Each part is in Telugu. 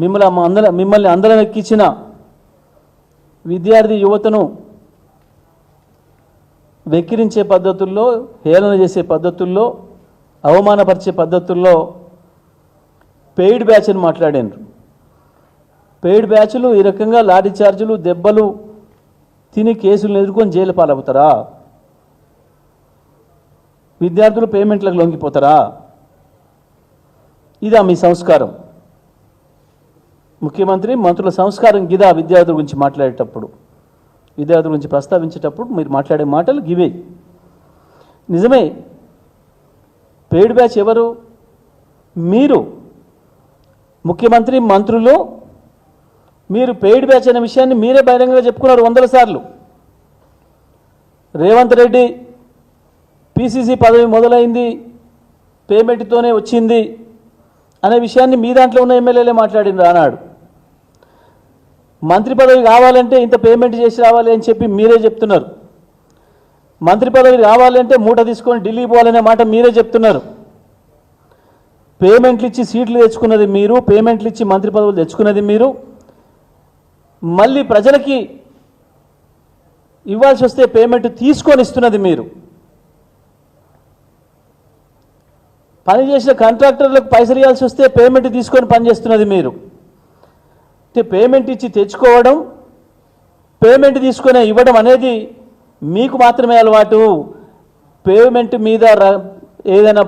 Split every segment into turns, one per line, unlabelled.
మిమ్మల్ని అందర మిమ్మల్ని అందరం ఎక్కించిన విద్యార్థి యువతను వెక్కిరించే పద్ధతుల్లో హేళన చేసే పద్ధతుల్లో అవమానపరిచే పద్ధతుల్లో పెయిడ్ బ్యాచ్ అని మాట్లాడారు. పెయిడ్ బ్యాచ్లు ఈ రకంగా లాఠీ ఛార్జీలు దెబ్బలు తిని కేసులు ఎదుర్కొని జైలు పాలవుతారా? విద్యార్థులు పేమెంట్లకు లొంగిపోతారా? ఇదా మీ సంస్కారం. ముఖ్యమంత్రి మంత్రుల సంస్కారం గిదా విద్యార్థుల గురించి మాట్లాడేటప్పుడు విద్యార్థుల గురించి ప్రస్తావించేటప్పుడు మీరు మాట్లాడే మాటలు గివే. నిజమే పెయిడ్ బ్యాచ్ ఎవరు? మీరు ముఖ్యమంత్రి మంత్రులు మీరు పెయిడ్ బ్యాచ్ అనే విషయాన్ని మీరే బహిరంగంగా చెప్పుకున్నారు వందల సార్లు. రేవంత్ రెడ్డి పిసిసి పదవి మొదలైంది పేమెంట్తోనే వచ్చింది అనే విషయాన్ని మీ దాంట్లో ఉన్న ఎమ్మెల్యేలే మాట్లాడింది ఆనాడు. మంత్రి పదవి కావాలంటే ఇంత పేమెంట్ చేసి రావాలి అని చెప్పి మీరే చెప్తున్నారు. మంత్రి పదవి కావాలంటే మూట తీసుకొని ఢిల్లీ పోవాలనే మాట మీరే చెప్తున్నారు. పేమెంట్లు ఇచ్చి సీట్లు తెచ్చుకున్నది మీరు పేమెంట్లు ఇచ్చి మంత్రి పదవులు తెచ్చుకున్నది మీరు. మళ్ళీ ప్రజలకి ఇవ్వాల్సి వస్తే పేమెంట్ తీసుకొని ఇస్తున్నది మీరు. పనిచేసిన కాంట్రాక్టర్లకు పైసలు ఇవ్వాల్సి వస్తే పేమెంట్ తీసుకొని పనిచేస్తున్నది మీరు. పేమెంట్ ఇచ్చి తెచ్చుకోవడం పేమెంట్ తీసుకొని ఇవ్వడం అనేది మీకు మాత్రమే అలవాటు. పేమెంట్ మీద ఏదైనా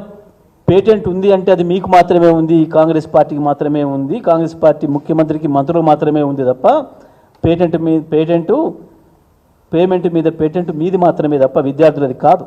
పేటెంట్ ఉంది అంటే అది మీకు మాత్రమే ఉంది కాంగ్రెస్ పార్టీకి మాత్రమే ఉంది కాంగ్రెస్ పార్టీ ముఖ్యమంత్రికి మంత్రులకు మాత్రమే ఉంది తప్ప పేటెంట్ మీ పేటెంటు పేమెంట్ మీద పేటెంట్ మీది మాత్రమే తప్ప విద్యార్థులది కాదు.